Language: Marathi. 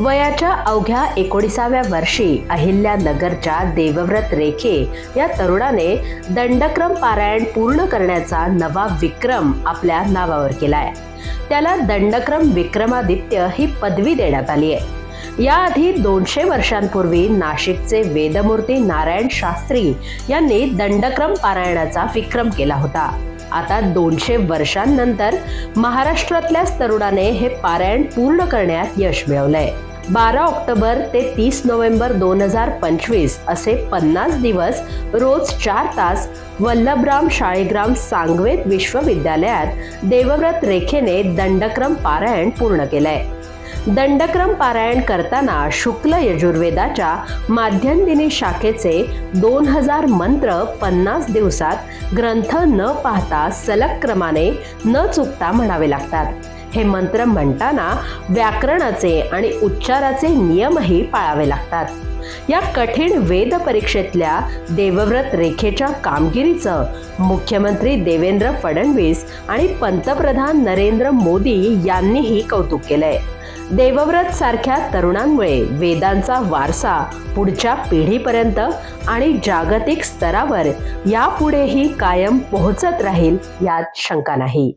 वयाच्या अवघ्या एकोणीसाव्या वर्षी अहिल्यानगरच्या देवव्रत रेखे या तरुणाने दंडक्रम पारायण पूर्ण करण्याचा नवा विक्रम आपल्या नावावर केलाय. त्याला दंडक्रम विक्रमादित्य ही पदवी देण्यात आली आहे. याआधी दोनशे वर्षांपूर्वी नाशिकचे वेदमूर्ती नारायण शास्त्री यांनी दंडक्रम पारायणाचा विक्रम केला होता. आता दोनशे वर्षांनंतर महाराष्ट्रातल्याच तरुणाने हे पारायण पूर्ण करण्यात यश मिळवलंय. बारा ऑक्टोबर ते तीस नोव्हेंबर दोन हजार पंचवीस असे पन्नास दिवस रोज चार तास वल्लभराम शाळेग्राम सांगवेद विश्वविद्यालयात देवव्रत रेखेने दंडक्रम पारायण पूर्ण केलंय. दंडक्रम पारायण करताना शुक्ल यजुर्वेदाच्या माध्यंदिनी शाखेचे दोन हजार मंत्र पन्नास दिवसात ग्रंथ न पाहता सलग क्रमाने न चुकता म्हणावे लागतात. हे मंत्र म्हणताना व्याकरणाचे आणि उच्चाराचे नियमही पाळावे लागतात. या कठीण वेद परीक्षेतल्या देवव्रत रेखेच्या कामगिरीचं मुख्यमंत्री देवेंद्र फडणवीस आणि पंतप्रधान नरेंद्र मोदी यांनीही कौतुक केलंय. देवव्रत सारख्या तरुणांमुळे वेदांचा वारसा पुढच्या पिढीपर्यंत आणि जागतिक स्तरावर यापुढेही कायम पोहोचत राहील यात शंका नाही.